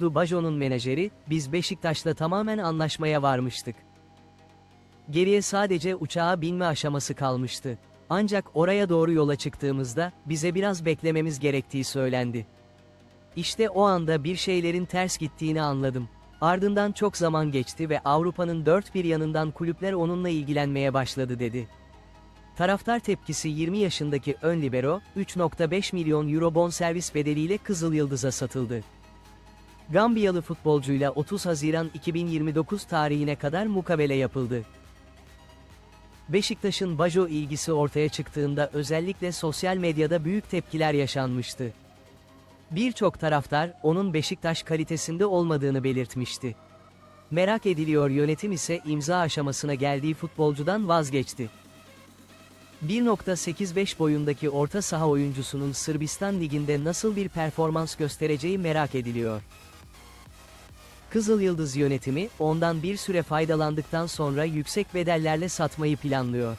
Bajo'nun menajeri, biz Beşiktaş'la tamamen anlaşmaya varmıştık. Geriye sadece uçağa binme aşaması kalmıştı. Ancak oraya doğru yola çıktığımızda, bize biraz beklememiz gerektiği söylendi. İşte o anda bir şeylerin ters gittiğini anladım. Ardından çok zaman geçti ve Avrupa'nın dört bir yanından kulüpler onunla ilgilenmeye başladı dedi. Taraftar tepkisi 20 yaşındaki ön libero, 3.5 milyon euro bonservis bedeliyle Kızıl Yıldız'a satıldı. Gambiyalı futbolcuyla 30 Haziran 2029 tarihine kadar mukabele yapıldı. Beşiktaş'ın Bajo ilgisi ortaya çıktığında özellikle sosyal medyada büyük tepkiler yaşanmıştı. Birçok taraftar, onun Beşiktaş kalitesinde olmadığını belirtmişti. Merak ediliyor yönetim ise imza aşamasına geldiği futbolcudan vazgeçti. 1.85 boyundaki orta saha oyuncusunun Sırbistan Ligi'nde nasıl bir performans göstereceği merak ediliyor. Kızıl Yıldız yönetimi, ondan bir süre faydalandıktan sonra yüksek bedellerle satmayı planlıyor.